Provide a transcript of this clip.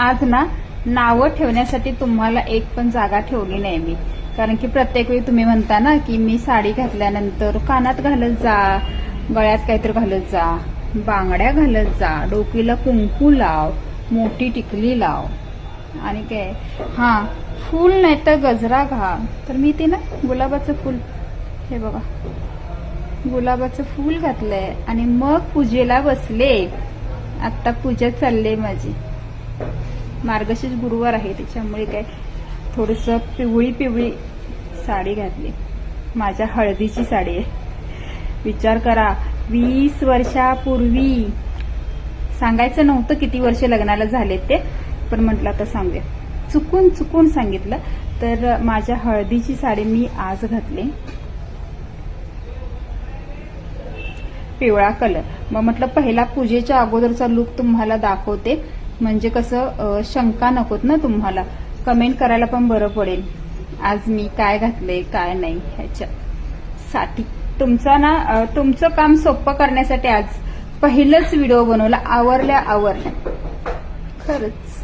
आज ना नावं ठेवण्यासाठी तुम्हाला एक पण जागा ठेवली नाही मी. कारण की प्रत्येक वेळी तुम्ही म्हणता ना की मी साडी घातल्यानंतर कानात घालत जा गळ्यात काहीतरी घालत जा बांगड्या घालत जा डोकीला कुंकू लाव मोठी टिकली लाव. आणि काय? हा फूल नाही तर गजरा घाल. तर मी ते ना गुलाबाचं फूल हे बघा. गुलाबाचं फूल घातलंय आणि मग पूजेला बसले. आता पूजा चालले माझी. मार्गशीर्ष गुरुवार आहे त्याच्यामुळे काय थोडस पिवळी पिवळी साडी घातली. माझ्या हळदीची साडी आहे. विचार करा वीस वर्षापूर्वी सांगायचं नव्हतं किती वर्ष लग्नाला झालेत ते पण म्हटलं आता सांगूया. चुकून चुकून सांगितलं तर माझ्या हळदीची साडी मी आज घातली. पिवळा कलर. मग म्हटलं पहिला पूजेच्या अगोदरचा लुक तुम्हाला दाखवते. म्हणजे कसं शंका नकोत ना तुम्हाला. कमेंट करायला पण बरं पडेल. आज मी काय घातले काय नाही ह्याच्यासाठी तुमचा ना तुमचं काम सोपं करण्यासाठी आज पहिलंच व्हिडिओ बनवला. आवरल्या आवरल्या. खरंच.